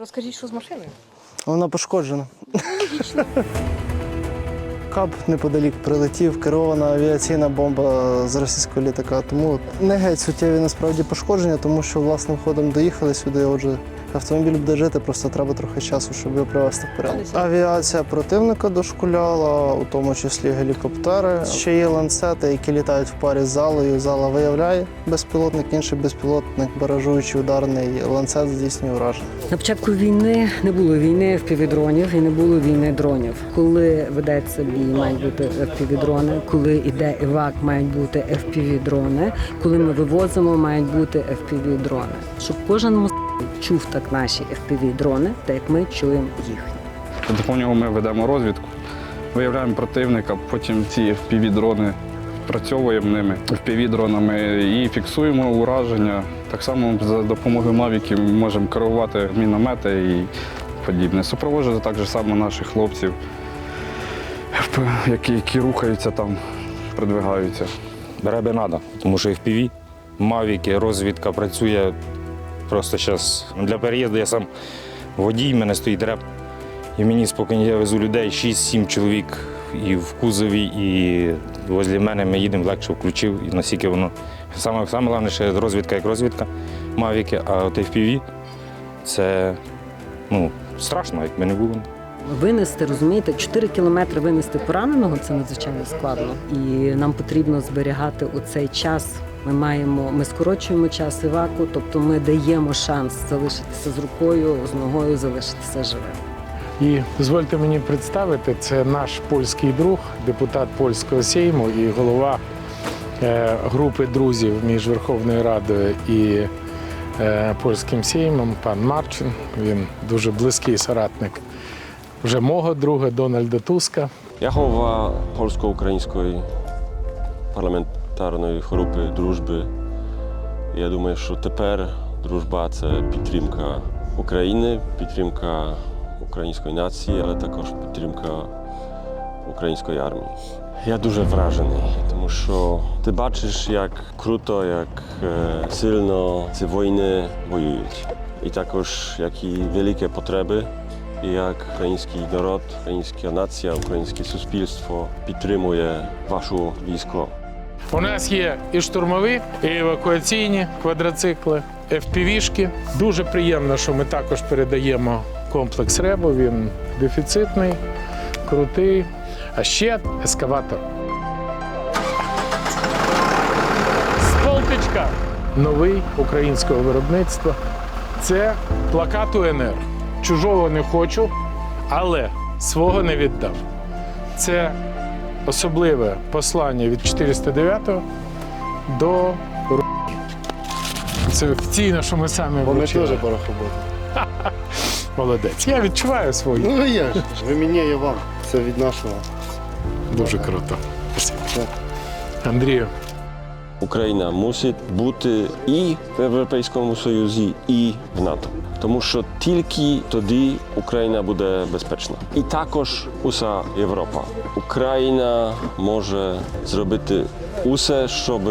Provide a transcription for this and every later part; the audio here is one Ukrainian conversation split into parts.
Розкажіть, що з машиною? Вона пошкоджена. Кап неподалік прилетів, керована авіаційна бомба з російського літака. Тому не геть суттєві насправді пошкодження, тому що власним ходом доїхали сюди. Отже, автомобіль буде жити, просто треба трохи часу, щоб його привести в порядок. Авіація противника дошкуляла, у тому числі гелікоптери. Ще є ланцети, які літають в парі з залою. Зала виявляє безпілотник, інший безпілотник, баражуючий ударний ланцет здійснює враження. На початку війни не було війни впівдронів і не було війни дронів. Коли ведеться бій, мають бути впівдрони. Коли йде івак, мають бути FPV-дрони. Коли ми вивозимо, мають бути FPV-дрони. Щоб кожен чув так наші FPV-дрони, так як ми чуємо їхні. За допомогою ми ведемо розвідку, виявляємо противника, потім ці FPV-дрони працьовуємо ними FPV-дронами і фіксуємо ураження. Так само за допомогою мавіків ми можемо керувати міномети і подібне. Супроводжую так же само наших хлопців, які, які рухаються там, продвигаються. Бере би надо, тому що FPV, мавіки, розвідка працює просто зараз. Для переїзду я сам водій, в мене стоїть реп. І мені спокійно я везу людей, 6-7 чоловік і в кузові, і возле мене ми їдемо, легше включив, і наскільки воно. Саме, саме головне, ще розвідка як розвідка, мавіки, а от FPV це ну, страшно, як би не було. Винести, розумієте, 4 кілометри винести пораненого це надзвичайно складно. І нам потрібно зберігати у цей час. Ми маємо, ми скорочуємо час іваку, тобто ми даємо шанс залишитися з рукою, з ногою, залишитися живим. І дозвольте мені представити, це наш польський друг, депутат польського сейму і голова е, групи друзів між Верховною Радою і е, польським сеймом, пан Марчин. Він дуже близький соратник вже мого друга Дональда Туска. Я голова польсько-української парламентарної групи дружби. Я думаю, що тепер дружба це підтримка України, підтримка української нації, але також підтримка української армії. Я дуже вражений, тому що ти бачиш, як круто, як е, сильно ці війни воюють. І також які великі потреби і як український народ, українська нація, українське суспільство підтримує вашу військо. У нас є і штурмові, і евакуаційні квадроцикли, FPV-шки. Дуже приємно, що ми також передаємо комплекс РЕБО. Він дефіцитний, крутий. А ще ескаватор. Столпічка новий українського виробництва. Це плакат УНР. Чужого не хочу, але свого не віддав. Це особливе послання від 409 до. Це офіційно, що ми самі Вони вручили. теж порохоботи. Молодець. Я відчуваю свою. Ну я ж. Ви мені, я вам. Це від нашого. Дуже круто. Андрію, Україна мусить бути і в Європейському Союзі, і в НАТО. Тому що тільки тоді Україна буде безпечна. І також уся Європа. Україна може зробити усе, щоб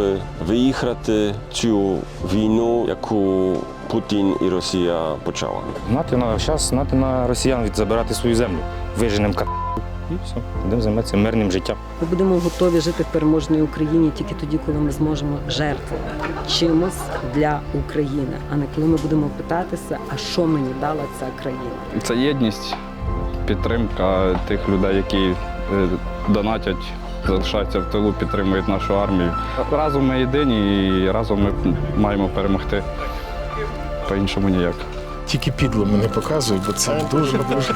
виїхати цю війну, яку Путін і Росія почала. Нати на час, нати на росіян від забирати свою землю. виженим ка і все. Будемо займатися мирним життям. Ми будемо готові жити в переможній Україні тільки тоді, коли ми зможемо жертвувати чимось для України, а не коли ми будемо питатися, а що мені дала ця країна. Це єдність, підтримка тих людей, які е, донатять, залишаються в тилу, підтримують нашу армію. Разом ми єдині і разом ми маємо перемогти. По-іншому ніяк. тільки підло мене показуй, бо це дуже дуже.